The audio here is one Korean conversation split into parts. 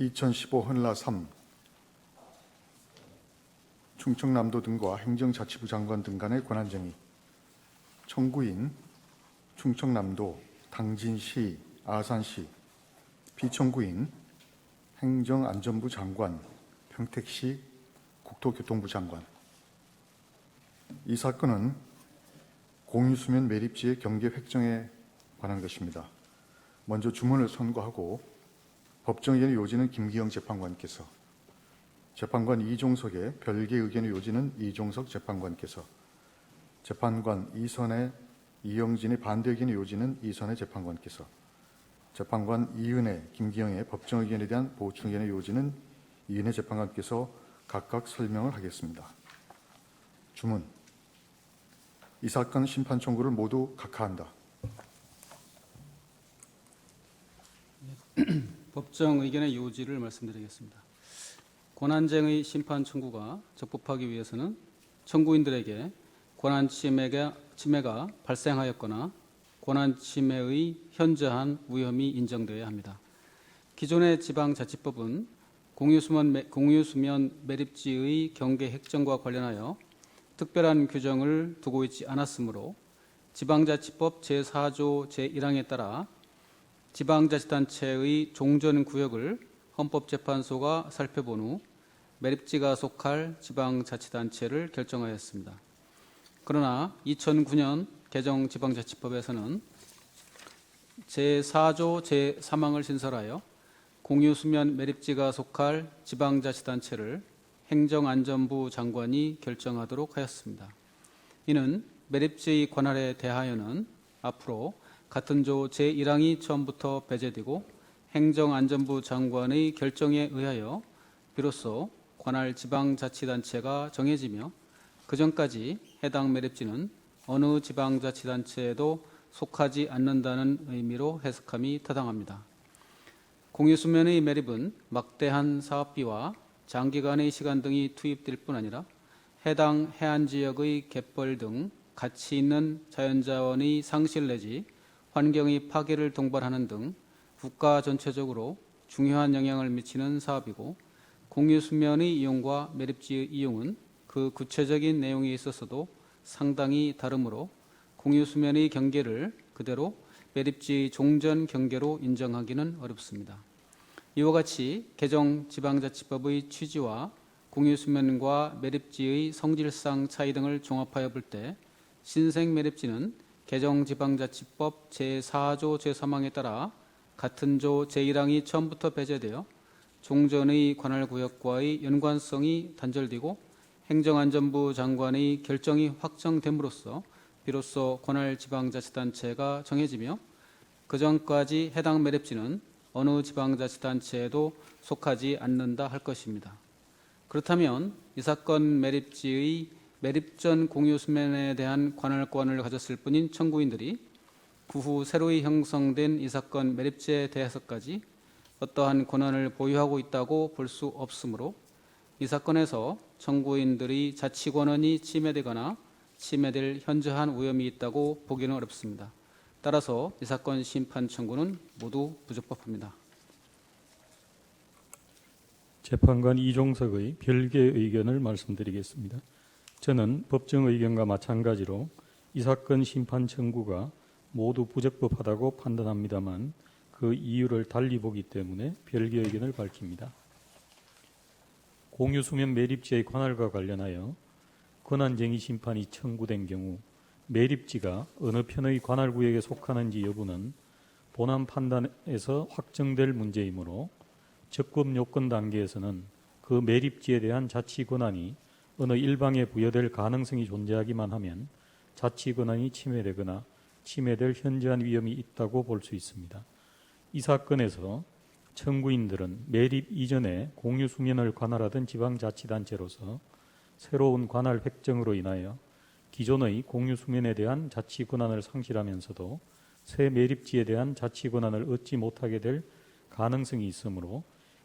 2015 헌라 3 충청남도 등과 행정자치부 장관 등 간의 권한쟁의. 청구인 충청남도 당진시 아산시. 비청구인 행정안전부 장관 평택시 국토교통부 장관. 이 사건은 공유수면 매립지의 경계 획정에 관한 것입니다. 먼저 주문을 선고하고 법정의견의 요지는 김기영 재판관께서 재판관 이종석의 별개 의견의 요지는 이종석 재판관께서 재판관 이선의 이영진의 반대 의견의 요지는 이선의 재판관께서 재판관 이은혜, 김기영의 법정 의견에 대한 보충 의견의 요지는 이은혜 재판관께서 각각 설명을 하겠습니다. 주문 이 사건 심판 청구를 모두 각하한다. 법정 의견의 요지를 말씀드리겠습니다. 권한쟁의 심판 청구가 적법하기 위해서는 청구인들에게 권한 침해가, 침해가 발생하였거나 권한 침해의 현저한 위험이 인정되어야 합니다. 기존의 지방자치법은 공유수면, 매- 공유수면 매립지의 경계 획정과 관련하여 특별한 규정을 두고 있지 않았으므로 지방자치법 제4조 제1항에 따라 지방자치단체의 종전 구역을 헌법재판소가 살펴본 후 매립지가 속할 지방자치단체를 결정하였습니다. 그러나 2009년 개정 지방자치법에서는 제4조 제3항을 신설하여 공유수면 매립지가 속할 지방자치단체를 행정안전부 장관이 결정하도록 하였습니다. 이는 매립지의 관할에 대하여는 앞으로 같은 조 제1항이 처음부터 배제되고 행정안전부 장관의 결정에 의하여 비로소 관할 지방자치단체가 정해지며 그 전까지 해당 매립지는 어느 지방자치단체에도 속하지 않는다는 의미로 해석함이 타당합니다. 공유수면의 매립은 막대한 사업비와 장기간의 시간 등이 투입될 뿐 아니라 해당 해안 지역의 갯벌 등 가치 있는 자연자원의 상실 내지 환경의 파괴를 동반하는 등 국가 전체적으로 중요한 영향을 미치는 사업이고 공유 수면의 이용과 매립지의 이용은 그 구체적인 내용에 있어서도 상당히 다르므로 공유 수면의 경계를 그대로 매립지의 종전 경계로 인정하기는 어렵습니다. 이와 같이 개정 지방자치법의 취지와 공유 수면과 매립지의 성질상 차이 등을 종합하여 볼 때 신생 매립지는 개정 지방자치법 제4조 제3항에 따라 같은 조 제1항이 처음부터 배제되어 종전의 관할구역과의 연관성이 단절되고 행정안전부 장관의 결정이 확정됨으로써 비로소 관할 지방자치단체가 정해지며 그 전까지 해당 매립지는 어느 지방자치단체에도 속하지 않는다 할 것입니다. 그렇다면 이 사건 매립지의 매립 전 공유수면에 대한 관할권을 가졌을 뿐인 청구인들이 그 후 새로이 형성된 이 사건 매립지에 대해서까지 어떠한 권한을 보유하고 있다고 볼 수 없으므로 이 사건에서 청구인들의 자치 권한이 침해되거나 침해될 현저한 위험이 있다고 보기는 어렵습니다. 따라서 이 사건 심판 청구는 모두 부적법합니다. 재판관 이종석의 별개의 의견을 말씀드리겠습니다. 저는 법정 의견과 마찬가지로 이 사건 심판 청구가 모두 부적법하다고 판단합니다만 그 이유를 달리 보기 때문에 별개 의견을 밝힙니다. 공유수면 매립지의 관할과 관련하여 권한쟁의 심판이 청구된 경우 매립지가 어느 편의 관할구역에 속하는지 여부는 본안 판단에서 확정될 문제이므로 적법 요건 단계에서는 그 매립지에 대한 자치 권한이 어느 일방에 부여될 가능성이 존재하기만 하면 자치 권한이 침해되거나 침해될 현저한 위험이 있다고 볼 수 있습니다. 이 사건에서 청구인들은 매립 이전에 공유 수면을 관할하던 지방자치단체로서 새로운 관할 획정으로 인하여 기존의 공유 수면에 대한 자치 권한을 상실하면서도 새 매립지에 대한 자치 권한을 얻지 못하게 될 가능성이 있으므로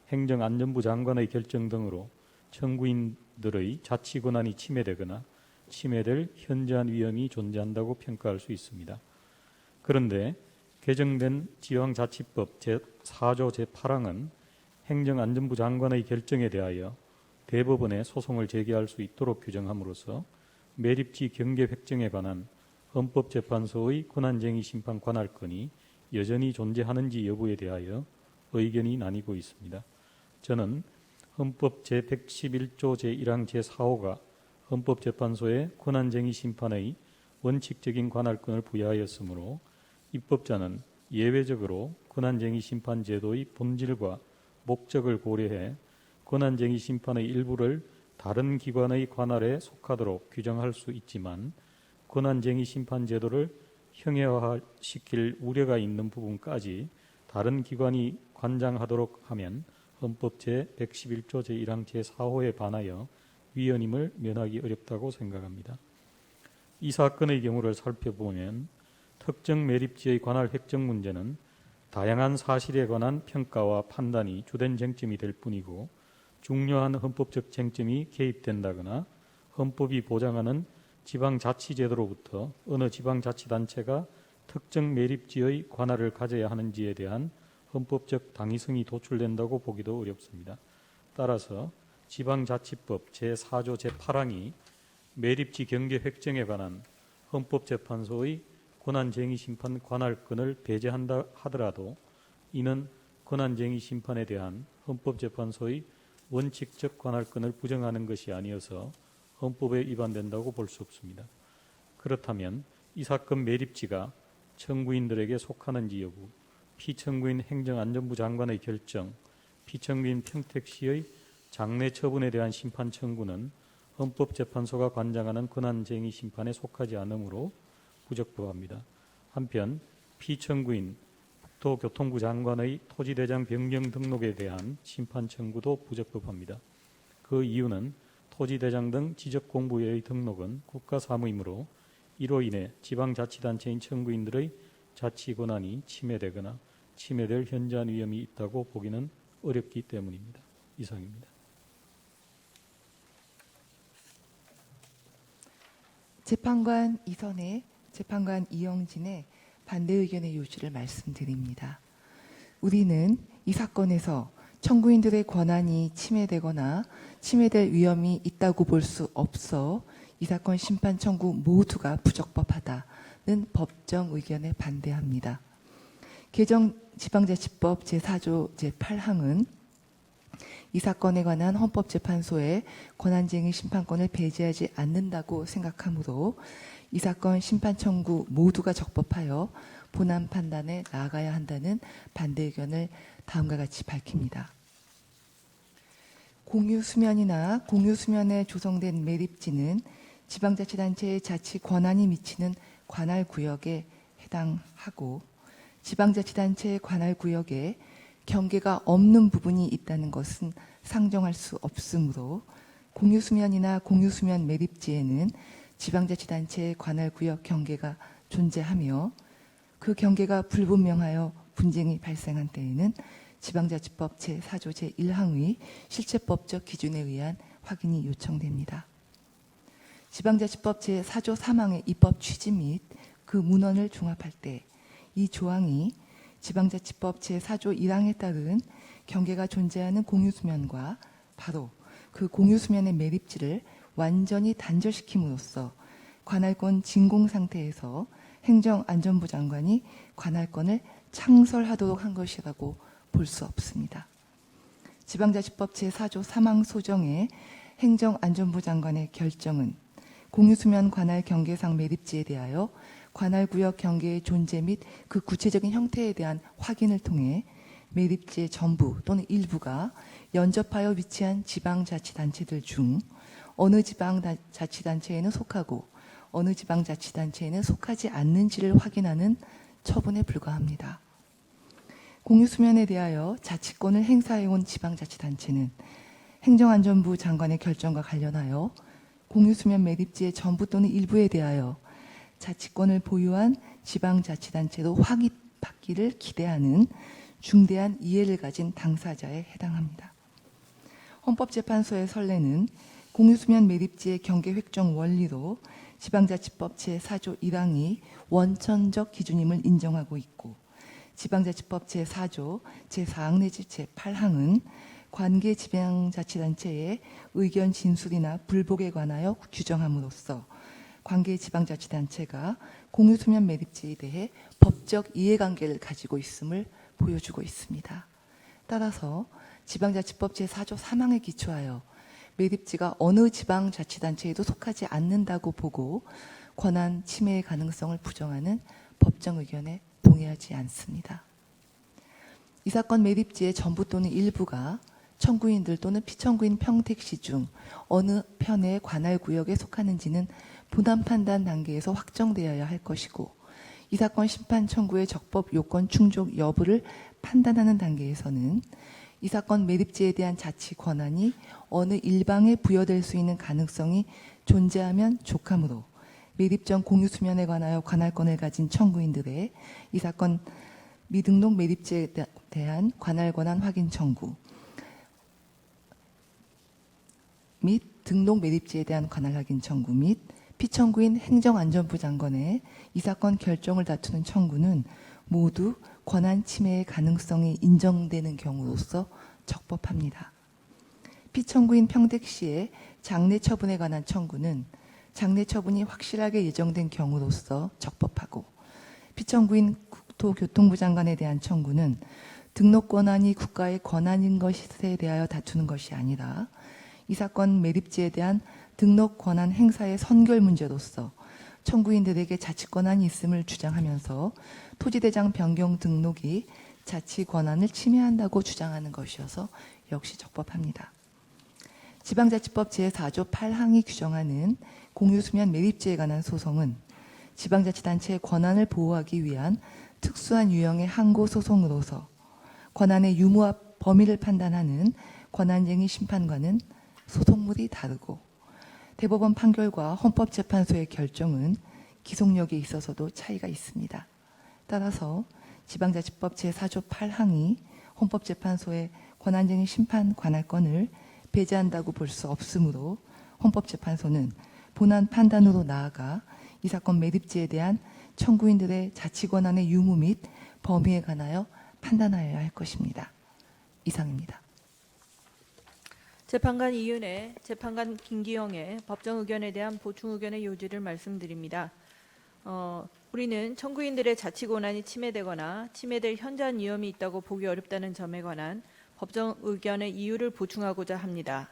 행정안전부 장관의 결정 등으로 청구인 들의 자치 권한이 침해되거나 침해될 현저한 위험이 존재한다고 평가할 수 있습니다. 그런데 개정된 지방자치법 제4조 제8항은 행정안전부 장관의 결정에 대하여 대법원에 소송을 제기할 수 있도록 규정함으로써 매립지 경계 획정에 관한 헌법재판소의 권한쟁의 심판 관할권이 여전히 존재하는지 여부에 대하여 의견이 나뉘고 있습니다. 저는 헌법 제111조 제1항 제4호가 헌법재판소에 권한쟁의 심판의 원칙적인 관할권을 부여하였으므로 입법자는 예외적으로 권한쟁의 심판 제도의 본질과 목적을 고려해 권한쟁의 심판의 일부를 다른 기관의 관할에 속하도록 규정할 수 있지만 권한쟁의 심판 제도를 형해화시킬 우려가 있는 부분까지 다른 기관이 관장하도록 하면 헌법 제111조 제1항 제4호에 반하여 위헌임을 면하기 어렵다고 생각합니다. 이 사건의 경우를 살펴보면 특정 매립지의 관할 획정 문제는 다양한 사실에 관한 평가와 판단이 주된 쟁점이 될 뿐이고 중요한 헌법적 쟁점이 개입된다거나 헌법이 보장하는 지방자치제도로부터 어느 지방자치단체가 특정 매립지의 관할을 가져야 하는지에 대한 헌법적 당위성이 도출된다고 보기도 어렵습니다. 따라서 지방자치법 제4조 제8항이 매립지 경계 획정에 관한 헌법재판소의 권한쟁의 심판 관할권을 배제한다 하더라도 이는 권한쟁의 심판에 대한 헌법재판소의 원칙적 관할권을 부정하는 것이 아니어서 헌법에 위반된다고 볼 수 없습니다. 그렇다면 이 사건 매립지가 청구인들에게 속하는지 여부, 피청구인 행정안전부 장관의 결정, 피청구인 평택시의 장례 처분에 대한 심판 청구는 헌법재판소가 관장하는 권한쟁의 심판에 속하지 않으므로 부적법합니다. 한편 피청구인 국토교통부 장관의 토지대장 변경 등록에 대한 심판 청구도 부적법합니다. 그 이유는 토지대장 등 지적공부의 등록은 국가사무이므로 이로 인해 지방자치단체인 청구인들의 자치 권한이 침해되거나 침해될 현저한 위험이 있다고 보기는 어렵기 때문입니다. 이상입니다. 재판관 이선의 재판관 이영진의 반대 의견의 요지를 말씀드립니다. 우리는 이 사건에서 청구인들의 권한이 침해되거나 침해될 위험이 있다고 볼 수 없어 이 사건 심판 청구 모두가 부적법하다는 법정 의견에 반대합니다. 개정 지방자치법 제4조 제8항은 이 사건에 관한 헌법재판소의 권한쟁의 심판권을 배제하지 않는다고 생각하므로 이 사건 심판 청구 모두가 적법하여 본안 판단에 나아가야 한다는 반대 의견을 다음과 같이 밝힙니다. 공유 수면이나 공유 수면에 조성된 매립지는 지방자치단체의 자치 권한이 미치는 관할 구역에 해당하고 지방자치단체의 관할 구역에 경계가 없는 부분이 있다는 것은 상정할 수 없으므로 공유수면이나 공유수면 매립지에는 지방자치단체의 관할 구역 경계가 존재하며 그 경계가 불분명하여 분쟁이 발생한 때에는 지방자치법 제4조 제1항의 실체법적 기준에 의한 확인이 요청됩니다. 지방자치법 제4조 3항의 입법 취지 및 그 문헌을 종합할 때 이 조항이 지방자치법 제4조 1항에 따른 경계가 존재하는 공유수면과 바로 그 공유수면의 매립지를 완전히 단절시킴으로써 관할권 진공 상태에서 행정안전부 장관이 관할권을 창설하도록 한 것이라고 볼 수 없습니다. 지방자치법 제4조 3항 소정의 행정안전부 장관의 결정은 공유수면 관할 경계상 매립지에 대하여 관할 구역 경계의 존재 및 그 구체적인 형태에 대한 확인을 통해 매립지의 전부 또는 일부가 연접하여 위치한 지방자치단체들 중 어느 지방자치단체에는 속하고 어느 지방자치단체에는 속하지 않는지를 확인하는 처분에 불과합니다. 공유수면에 대하여 자치권을 행사해온 지방자치단체는 행정안전부 장관의 결정과 관련하여 공유수면 매립지의 전부 또는 일부에 대하여 자치권을 보유한 지방자치단체로 확인받기를 기대하는 중대한 이해를 가진 당사자에 해당합니다. 헌법재판소의 선례는 공유수면 매립지의 경계 획정 원리로 지방자치법 제4조 1항이 원천적 기준임을 인정하고 있고 지방자치법 제4조 제4항 내지 제8항은 관계 지방자치단체의 의견 진술이나 불복에 관하여 규정함으로써 관계 지방자치단체가 공유수면 매립지에 대해 법적 이해관계를 가지고 있음을 보여주고 있습니다. 따라서 지방자치법 제4조 3항에 기초하여 매립지가 어느 지방자치단체에도 속하지 않는다고 보고 권한 침해의 가능성을 부정하는 법정 의견에 동의하지 않습니다. 이 사건 매립지의 전부 또는 일부가 청구인들 또는 피청구인 평택시 중 어느 편의 관할 구역에 속하는지는 본안 판단 단계에서 확정되어야 할 것이고 이 사건 심판 청구의 적법 요건 충족 여부를 판단하는 단계에서는 이 사건 매립지에 대한 자치 권한이 어느 일방에 부여될 수 있는 가능성이 존재하면 족하므로 매립 전 공유 수면에 관하여 관할권을 가진 청구인들의 이 사건 미등록 매립지에 대- 대한 관할 권한 확인 청구 및 등록 매립지에 대한 관할 확인 청구 및 피청구인 행정안전부 장관의 이 사건 결정을 다투는 청구는 모두 권한 침해의 가능성이 인정되는 경우로서 적법합니다. 피청구인 평택시의 장례 처분에 관한 청구는 장례 처분이 확실하게 예정된 경우로서 적법하고 피청구인 국토교통부 장관에 대한 청구는 등록 권한이 국가의 권한인 것에 대하여 다투는 것이 아니라 이 사건 매립지에 대한 등록 권한 행사의 선결 문제로서 청구인들에게 자치 권한이 있음을 주장하면서 토지대장 변경 등록이 자치 권한을 침해한다고 주장하는 것이어서 역시 적법합니다. 지방자치법 제4조 8항이 규정하는 공유수면 매립지에 관한 소송은 지방자치단체의 권한을 보호하기 위한 특수한 유형의 항고 소송으로서 권한의 유무와 범위를 판단하는 권한쟁의 심판과는 소송물이 다르고 대법원 판결과 헌법재판소의 결정은 기속력에 있어서도 차이가 있습니다. 따라서 지방자치법 제4조 8항이 헌법재판소의 권한쟁의 심판 관할권을 배제한다고 볼 수 없으므로 헌법재판소는 본안 판단으로 나아가 이 사건 매립지에 대한 청구인들의 자치 권한의 유무 및 범위에 관하여 판단하여야 할 것입니다. 이상입니다. 재판관 이윤혜, 재판관 김기영의 법정 의견에 대한 보충 의견의 요지를 말씀드립니다. 어, 우리는 청구인들의 자치 권한이 침해되거나 침해될 현저한 위험이 있다고 보기 어렵다는 점에 관한 법정 의견의 이유를 보충하고자 합니다.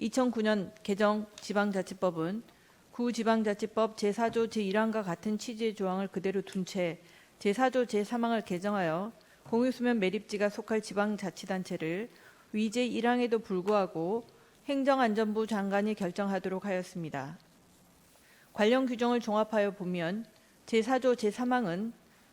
2009년 개정 지방자치법은 구지방자치법 제4조 제1항과 같은 취지의 조항을 그대로 둔 채 제4조 제3항을 개정하여 공유수면 매립지가 속할 지방자치단체를 위제 1항에도 불구하고 행정안전부 장관이 결정하도록 하였습니다. 관련 규정을 종합하여 보면 제4조 제3항은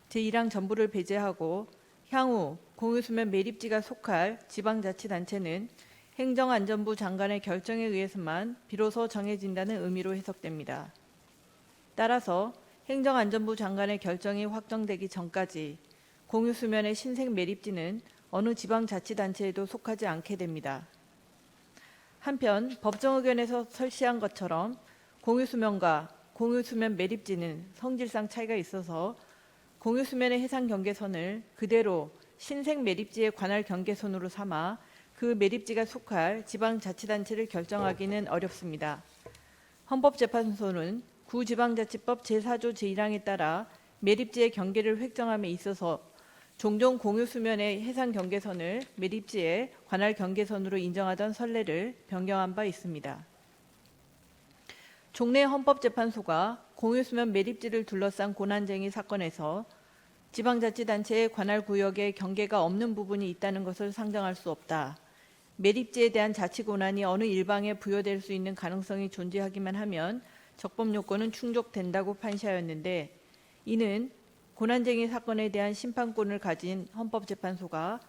제1항 전부를 배제하고 향후 공유수면 매립지가 속할 지방자치단체는 행정안전부 장관의 결정에 의해서만 비로소 정해진다는 의미로 해석됩니다. 따라서 행정안전부 장관의 결정이 확정되기 전까지 공유수면의 신생 매립지는 어느 지방자치단체에도 속하지 않게 됩니다. 한편 법정 의견에서 설시한 것처럼 공유수면과 공유수면 매립지는 성질상 차이가 있어서 공유수면의 해상 경계선을 그대로 신생 매립지의 관할 경계선으로 삼아 그 매립지가 속할 지방자치단체를 결정하기는 어렵습니다. 헌법재판소는 구지방자치법 제4조 제1항에 따라 매립지의 경계를 획정함에 있어서 종종 공유 수면의 해상 경계선을 매립지의 관할 경계선으로 인정하던 선례를 변경한 바 있습니다. 종래 헌법재판소가 공유 수면 매립지를 둘러싼 고난쟁의 사건에서 지방자치단체의 관할 구역에 경계가 없는 부분이 있다는 것을 상정할 수 없다. 매립지에 대한 자치 권한이 어느 일방에 부여될 수 있는 가능성이 존재하기만 하면 적법 요건은 충족된다고 판시하였는데 이는 고난쟁의 사건에 대한 심판권을 가진 헌법재판소가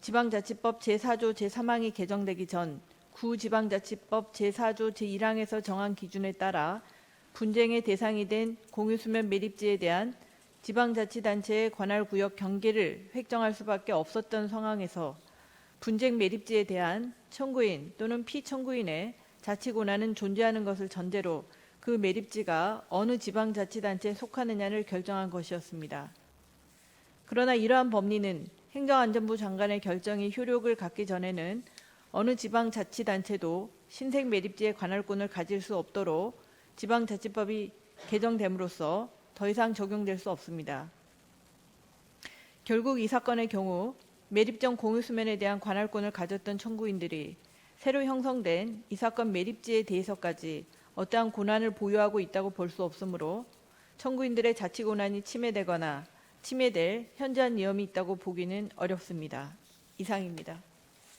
지방자치법 제4조 제3항이 개정되기 전 구지방자치법 제4조 제1항에서 정한 기준에 따라 분쟁의 대상이 된 공유수면 매립지에 대한 지방자치단체의 관할 구역 경계를 획정할 수밖에 없었던 상황에서 분쟁 매립지에 대한 청구인 또는 피청구인의 자치 권한은 존재하는 것을 전제로 그 매립지가 어느 지방자치단체에 속하느냐를 결정한 것이었습니다. 그러나 이러한 법리는 행정안전부 장관의 결정이 효력을 갖기 전에는 어느 지방자치단체도 신생 매립지의 관할권을 가질 수 없도록 지방자치법이 개정됨으로써 더 이상 적용될 수 없습니다. 결국 이 사건의 경우 매립 전 공유수면에 대한 관할권을 가졌던 청구인들이 새로 형성된 이 사건 매립지에 대해서까지 어떠한 권한을 보유하고 있다고 볼 수 없으므로 청구인들의 자치 권한이 침해되거나 침해될 현저한 위험이 있다고 보기는 어렵습니다. 이상입니다.